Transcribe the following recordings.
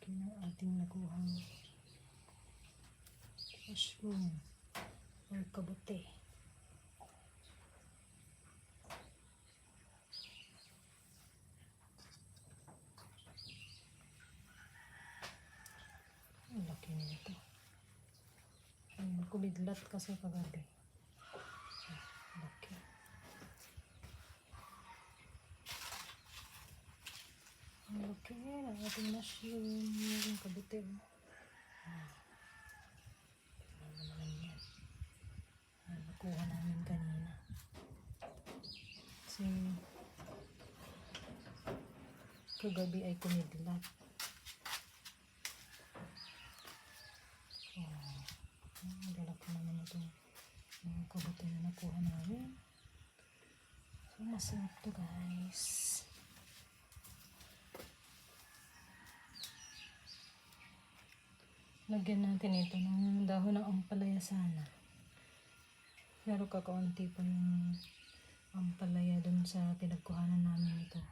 laki ng ating nakuhang mushroom or kabote. Ang laki nito. Kumidlat kasi kagabi. Ah, Laki. Ang laki ng ating mushroom. Yung kabuti. Ah. Ano naman yan? Ay, nakuha namin kanina. Kasi kagabi ay kumidlat. Ang lalaki naman ito. Yung kabuti na nakuha namin. So, masarap to guys. Lagyan natin ito ng dahon ng ampalaya sana. Pero kakaunti pa yung ampalaya dun sa pinagkuhanan namin ito.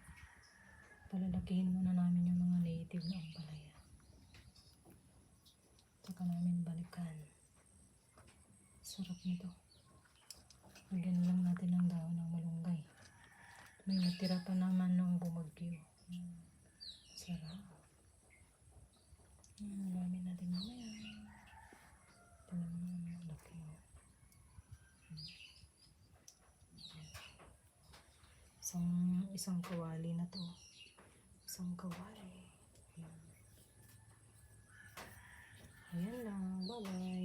Palalakihin muna namin yung mga native na ampalaya. Saka namin balikan. Sarap nito. Lagyan lang natin ng dahon ng malunggay. May natira pa naman nung bumagyo. Mm, Sarap. Mm, Alamin natin mamaya. Tingnan mo naman ang laki. oh. Mm. Isang, isang kawali na to. Isang kawali. Ayan. Ayan lang. Bye-bye.